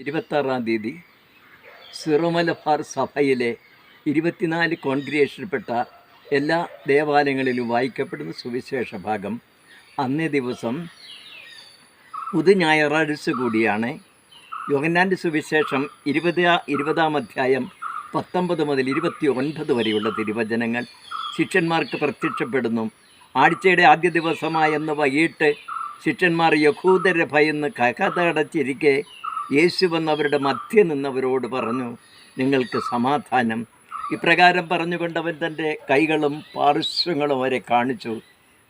ഇരുപത്താറാം തീയതി സിറോമലഫാർ സഭയിലെ ഇരുപത്തിനാല് കോൺഗ്രിയേഷനിൽപ്പെട്ട എല്ലാ ദേവാലയങ്ങളിലും വായിക്കപ്പെടുന്ന സുവിശേഷ ഭാഗം അന്നേ ദിവസം പുതു ഞായറാഴ്ച കൂടിയാണ്. യോഗന്നാന്റെ സുവിശേഷം ഇരുപത് ഇരുപതാം അധ്യായം പത്തൊമ്പത് മുതൽ ഇരുപത്തി ഒൻപത് വരെയുള്ള തിരുവചനങ്ങൾ ശിഷ്യന്മാർക്ക് പ്രത്യക്ഷപ്പെടുന്നു. ആഴ്ചയുടെ ആദ്യ ദിവസമായെന്ന് വൈകിട്ട് ശിഷ്യന്മാർ യഹൂദരെ ഭയന്ന് കകതടച്ചിരിക്കെ യേശു വന്നവരുടെ മധ്യ നിന്നവരോട് പറഞ്ഞു നിങ്ങൾക്ക് സമാധാനം. ഇപ്രകാരം പറഞ്ഞുകൊണ്ടവൻ തന്റെ കൈകളും പാർശ്വങ്ങളും അവരെ കാണിച്ചു.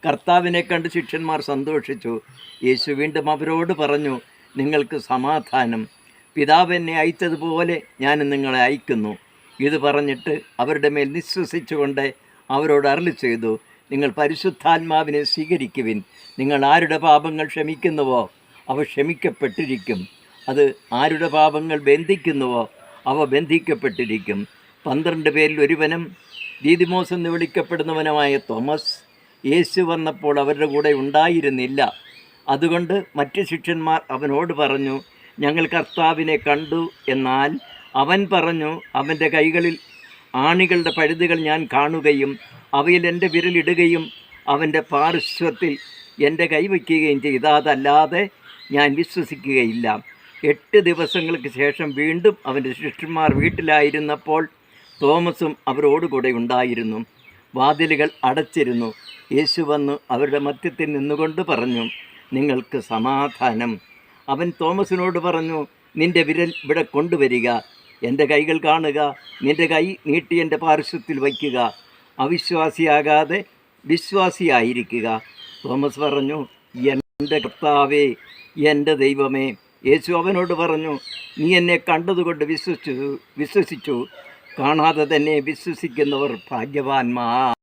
കർത്താവിനെ കണ്ട് ശിഷ്യന്മാർ സന്തോഷിച്ചു. യേശു വീണ്ടും അവരോട് പറഞ്ഞു നിങ്ങൾക്ക് സമാധാനം. പിതാവ് എന്നെ അയച്ചതുപോലെ ഞാൻ നിങ്ങളെ അയക്കുന്നു. ഇത് പറഞ്ഞിട്ട് അവരുടെ മേൽ നിശ്വസിച്ചുകൊണ്ട് അവരോട് അരളി ചെയ്തു നിങ്ങൾ പരിശുദ്ധാത്മാവിനെ സ്വീകരിക്കുവിൻ. നിങ്ങൾ ആരുടെ പാപങ്ങൾ ക്ഷമിക്കുന്നുവോ? അവ ക്ഷമിക്കപ്പെട്ടിരിക്കും. അത് ആരുടെ പാപങ്ങൾ ബന്ധിക്കുന്നുവോ അവ ബന്ധിക്കപ്പെട്ടിരിക്കും. പന്ത്രണ്ട് പേരിൽ ഒരുവനും ദീദിമോസ് എന്ന് വിളിക്കപ്പെടുന്നവനുമായ തോമസ് യേശു വന്നപ്പോൾ അവരുടെ കൂടെ ഉണ്ടായിരുന്നില്ല. അതുകൊണ്ട് മറ്റ് ശിഷ്യന്മാർ അവനോട് പറഞ്ഞു ഞങ്ങൾ കർത്താവിനെ കണ്ടു എന്നാൽ അവൻ പറഞ്ഞു അവന്റെ കൈകളിൽ ആണികളുടെ പഴുതുകൾ ഞാൻ കാണുകയും അവയിൽ എന്റെ വിരലിടുകയും അവന്റെ പാർശ്വത്തിൽ എന്റെ കൈവയ്ക്കുകയും ചെയ്താതല്ലാതെ ഞാൻ വിശ്വസിക്കുകയില്ല. എട്ട് ദിവസങ്ങൾക്ക് ശേഷം വീണ്ടും അവന്റെ ശിഷ്യന്മാർ വീട്ടിലായിരുന്നപ്പോൾ തോമസും അവരോടുകൂടെ ഉണ്ടായിരുന്നു. വാതിലുകൾ അടച്ചിരുന്നു. യേശു വന്നു അവരുടെ മധ്യത്തിൽ നിന്നുകൊണ്ട് പറഞ്ഞു നിങ്ങൾക്ക് സമാധാനം. അവൻ തോമസിനോട് പറഞ്ഞു നിന്റെ വിരൽ ഇവിടെ കൊണ്ടുവരിക. എന്റെ കൈകൾ കാണുക. നിന്റെ കൈ നീട്ടി എന്റെ പാർശ്വത്തിൽ വയ്ക്കുക. അവിശ്വാസിയാകാതെ വിശ്വാസിയായിരിക്കുക. തോമസ് പറഞ്ഞു എന്റെ കർത്താവേ എന്റെ ദൈവമേ യേശു അവനോട് പറഞ്ഞു നീ എന്നെ കണ്ടതുകൊണ്ട് വിശ്വസിച്ചു വിശ്വസിച്ചു. കാണാതെ തന്നെ വിശ്വസിക്കുന്നവർ ഭാഗ്യവാന്മാർ.